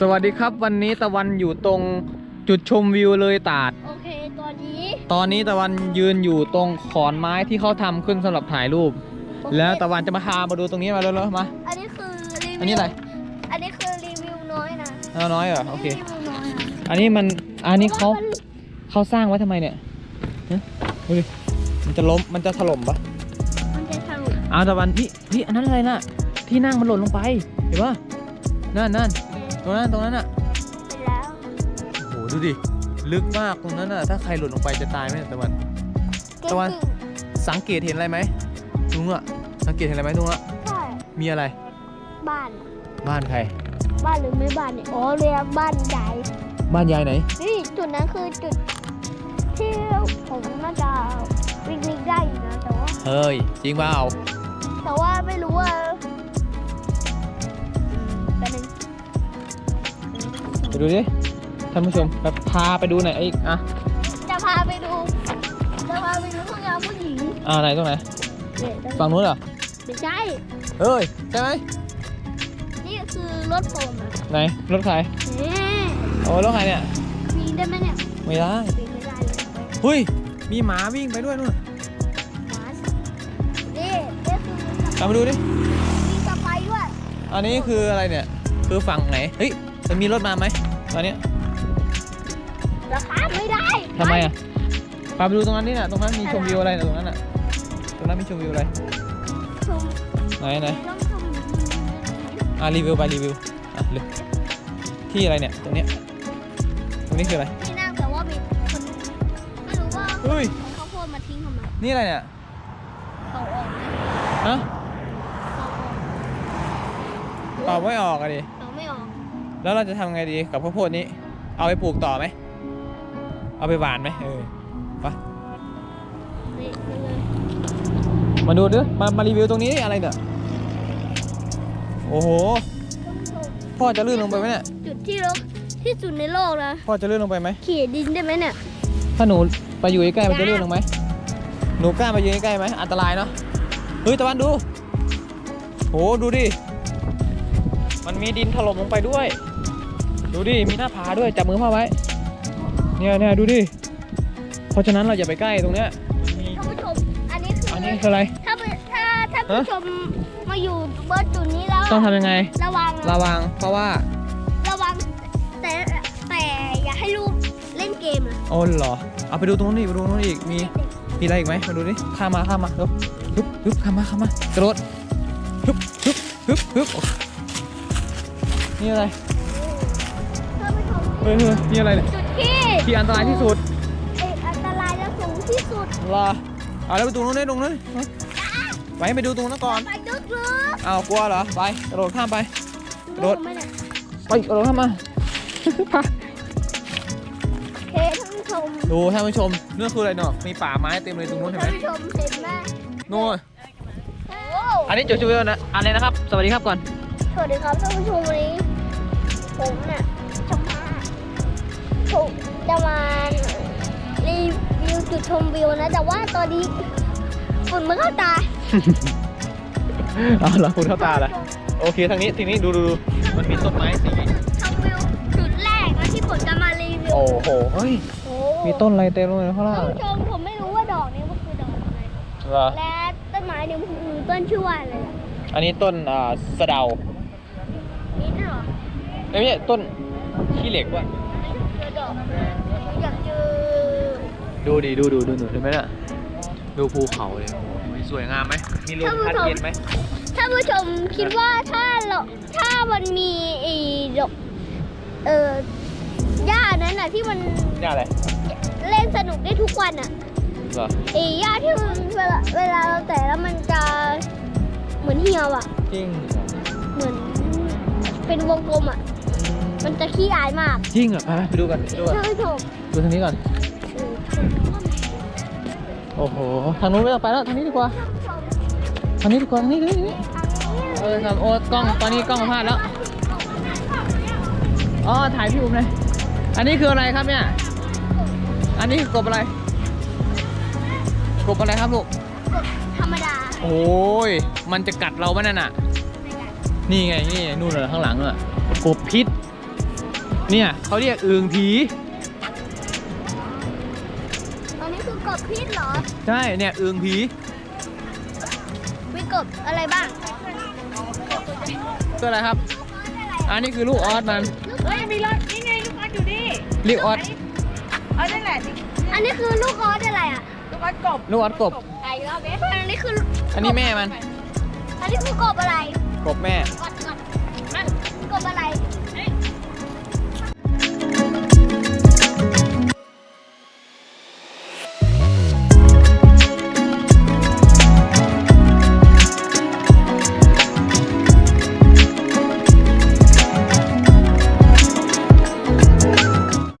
สวัสดีครับวันนี้ตะวันอยู่ตรงจุดชมวิวเลยตาด โอเคตัวนี้ตอนนี้ตะวันยืนอยู่ตรงขอนไม้ที่เขาทำขึ้นสำหรับถ่ายรูป โอเคแล้วตะวันจะมาพามาดูตรงนี้มาเร็วๆมา อันนี้คือรีวิวอันนี้อะไรอันนี้คือรีวิวน้อยนะเอาน้อยเหรอโอเค รีวิวน้อยอะอันนี้มันอันนี้เขาพระว่เขาสร้างไว้ทำไมเนี่ยฮะดูดิมันจะล้มมันจะถล่มปะมันมันจะสรุปอ้าวตะวันนี่นี่อันนั้นอะไรน่ะที่นั่งมันหล่นลงไปเห็นปะนั่นนั่น ตรงนั้นตรงนั้นอะไปแล้วโอ้โหดูดิลึกมากตรงนั้นอะถ้าใครหล่นลงไปจะตายไหมตะวัน ตะวัน สังเกตเห็นอะไรไหมลุงอะสังเกตเห็นอะไรไหมลุงอะใช่มีอะไร บ้าน บ้านใคร บ้านหรือไม่บ้านเนี่ยอ๋อเรียกบ้านใหญ่บ้านยายไหนนี่จุดนั้นคือจุดที่ผมน่าจะวิกนิกได้อยู่นะแต่ว่าเฮ้ยจริงเปล่าแต่ว่าไม่รู้ว่า ไปดูดิท่านผู้ชมแบบพาไปดูหน่อยไอ้อะจะพาไปดู จะพาไปดูห้องน้ำผู้หญิงอ่าไหนตรงไหนเนี่ยฝั่งนู้นเหรอไม่ใช่ เอ้ยใช่ไหมนี่คือรถผมอะไหนรถใครนี่โอ้รถใครเนี่ยปีนได้ไหมเนี่ยไม่ได้ปีนไม่ได้เลยเฮ้ยมีหมาวิ่งไปด้วยนู่นหมาสินี่นี่คือตามไปดูดิมีสไปด้วยอันนี้คืออะไรเนี่ยคือฝั่งไหนเฮ้ยมันมีรถมาไหม ตอนเนี้ยราคาไม่ได้ทำไมอะพาไปดูตรงนั้นนี่น่ะตรงนั้นมีชมวิวอะไรน่ะตรงนั้นน่ะตรงนั้นมีชมวิวอะไรชมไหนไหนต้องชมอะรีวิวไปรีวิวอะเลยที่อะไรเนี่ยตรงเนี้ยตรงนี้คืออะไรที่นั่งแต่ว่ามีคนไม่รู้ว่าเฮ้ยของข้าวโพดมาทิ้งทำไมนี่อะไรเนี่ยเขาออกไหมฮะเขาออกเป่าไม่ออกอะดิเขาไม่ออก แล้วเราจะทำไงดีกับข้าวโพดนี้ เอาไปปลูกต่อไหม เอาไปหวานไหมเออไปนี่นี่เลยมาดูดิมามารีวิวตรงนี้ดิอะไรเนี่ยโอ้โหท่านผู้ชมพ่อจะลื่นลงไปไหมเนี่ย จุดที่รกที่สุดในโลกนะพ่อจะลื่นลงไปไหมขี่ดินได้ไหมเนี่ย ถ้าหนูไปอยู่ใกล้ๆมันจะลื่นลงไหม หนูกล้าไปยืนใกล้ๆไหม อันตรายเนาะ เฮ้ยตะวันดู โหดูดิ มันมีดินถล่มลงไปด้วย ดูดิ มีหน้าผาด้วย จับมือพ่อไว้ เนี่ยเนี่ยดูดิ เพราะฉะนั้นเราอย่าไปใกล้ตรงเนี้ยมันมีท่านผู้ชม อันนี้คืออัอนนี้คืออะไร ถ้าเป็นถ้าถ้าฮะผู้ชมมาอยู่บนจุดนี้แล้วต้องทำยังไง ระวังนะระวัง เพราะว่า ระวังแต่แต่อย่าให้ลูกเล่นเกมนะโอ้เหรอ เอาไปดูตรงนู้นอีกไปดูตรงนู้นอีก มี มีอะไรอีกไหมมาดูดิ ข้ามมา ข้ามมาเร็วฮึบฮึบข้ามมา ข้ามมากระโดดฮึบฮึบฮึบฮึบนี่อะไรท่านผู้ชม เฮ้ยเฮ้ยนี่อะไรเนี่ยจุดที่ที่อันตรายที่สุดเอ่ออันตรายและสูงที่สุดรอเอาแล้วไปตรงนู้นได้ตรงนู้นฮะไปไปดูตรงนั้นก่อนไปลึกลึกเอากลัวเหรอไปกระโดดข้ามไปๆโดดไหมเนี่ยไปกระโดดข้ามมา โอเคท่านผู้ชมดูท่านผู้ชมนี่คืออะไรเนาะมีป่าไม้เต็มเลยตรงนู้นเห็นไหมท่านผู้ชมเห็นไหมนู่นโอ้อันนี้จุดชมวิวนะอะไรนะครับ สวัสดีครับก่อน สวัสดีครับท่านผู้ชมวันนี้ผมเนี่ยจะ มาผมจะมารีวิวจุดชมวิวนะ แต่ว่าตอนนี้ฝุ่นมันเข้าตาเอาละคุณเข้าตาละโอเคทางนี้ทีนี้ดูดูดูมันมีต้นไม้สีชมวิวจุดแรกนะที่ผมจะมารีวิวโอ้โหเฮ้ยโอ้มีต้นอะไรเต็มเลยข้างล่างท่านผู้ชมผมไม่รู้ว่าดอกนี้มันคือดอกอะไรเหรอและต้นไม้นี้มันคือต้นชื่อว่าอะไรอะอันนี้ต้นอ่าสะเดานี่ด้วยเหรอเอ้ยไม่ใช่ต้นขี้เหล็กว่ะเจ อดอกอยากเจอดูดิดูดูดูดูเห็นไหมน่ะดูภูเขาเลยโอ้โหสวยงามไหมมีลมพัดเย็นไหมท่านผู้ชมคิดว่าถ้าเราถ้ามันมีไอ้ดอกเออหญ้านั้นน่ะที่มันนี่อะไรเล่นสนุกได้ทุกวันอะเหรอไอ้หญ้าที่มันเวลาเวลาเราแตะแล้วมันจะเหมือนเหี่ยวอะจริงเหมือนเป็นวงกลมอะ มันจะขี้อายมากจริงเหรอไปไปไปดูกันไปดูกันท่านผู้ชมดูทางนี้ก่อนเออโอ้โห ทางนู้นไม่ต้องไปแล้ว ทางนี้ดีกว่าท่านผู้ชมทางนี้ดีกว่าทางนี้ทางนี้ทางนี้เออครับโอ้กล้อง ตอนนี้กล้องมาพลาดแล้ว อ๋อ ถ่ายพี่อุ้มเลย อันนี้คืออะไรครับเนี่ย อันนี้คือกบอะไร กบอะไรครับลูกกดธรรมดา โอ้ย มันจะกัดเราไหมนั่นน่ะ นี่ไง นี่นู่นเหรอข้างหลังน่ะกบพิษ เนี่ยเขาเรียกอึ่งผีตอนนี้คือกบพิษเหรอ ใช่เนี่ยอึ่งผี มีกบอะไรบ้างตัวอะไรครับ อันนี้คือลูกออสมัน เฮ้ยมีรถนี่ไงลูกออสอยู่นี่ลูกออส เออนั่นแหละนี่อันนี้คือลูกออสอะไรอะ ลูกออสกบลูกออสกบ ไก่รอบนี้อันนี้คือ อันนี้แม่มัน อันนี้คือกบอะไร กบแม่กบกบมันกบอะไร